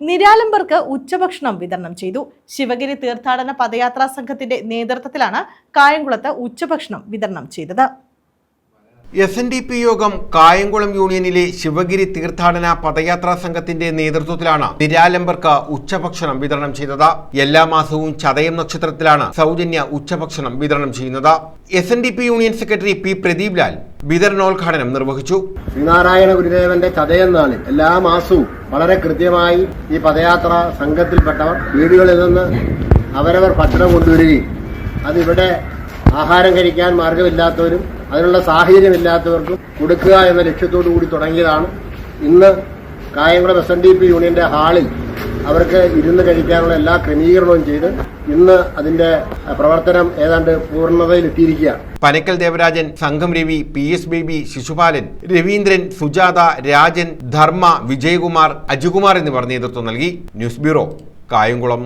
നിരാലംബർക്ക് ഉച്ചഭക്ഷണം വിതരണം ചെയ്തു. ശിവഗിരി തീർത്ഥാടന പദയാത്രാ സംഘത്തിന്റെ നേതൃത്വത്തിലാണ് കായംകുളത്ത് ഉച്ചഭക്ഷണം വിതരണം ചെയ്തത്. എസ് എൻ ഡി പി യോഗം കായംകുളം യൂണിയനിലെ ശിവഗിരി തീർത്ഥാടന പദയാത്രാ സംഘത്തിന്റെ നേതൃത്വത്തിലാണ് നിരാലംബർക്ക് ഉച്ചഭക്ഷണം വിതരണം ചെയ്തത്. എല്ലാ മാസവും ചതയം നക്ഷത്രത്തിലാണ് സൗജന്യ ഉച്ചഭക്ഷണം വിതരണം ചെയ്യുന്നത്. S union secretary P Pradeep Lal വിതരണോദ്ഘാടനം നിർവഹിച്ചു. ശ്രീനാരായണ ഗുരുദേവന്റെ ചതയെന്നാളിൽ എല്ലാ മാസവും വളരെ കൃത്യമായി ഈ പദയാത്ര സംഘത്തിൽപ്പെട്ടവർ വീടുകളിൽ നിന്ന് അവരവർ ഭക്ഷണം കൊണ്ടുവരികയും അതിവിടെ ആഹാരം കഴിക്കാൻ മാർഗമില്ലാത്തവരും അതിനുള്ള സാഹചര്യമില്ലാത്തവർക്കും കൊടുക്കുക എന്ന ലക്ഷ്യത്തോടു കൂടി തുടങ്ങിയതാണ്. ഇന്ന് Kayamkulam S N D P യൂണിയന്റെ ഹാളിൽ അവർക്ക് ഇരുന്ന് കഴിക്കാനുള്ള എല്ലാ ക്രമീകരണവും ചെയ്ത് ഇന്ന് അതിന്റെ പ്രവർത്തനം ഏതാണ്ട് പൂർണതയിലെത്തിയിരിക്കുകയാണ് പനക്കൽ ദേവരാജൻ സംഘം രവി പി എസ് ബേബി ശിശുപാലൻ രവീന്ദ്രൻ സുജാത രാജൻ ധർമ്മ വിജയകുമാർ അജികുമാർ എന്നിവർ നേതൃത്വം നൽകി. News bureau Kayamkulam.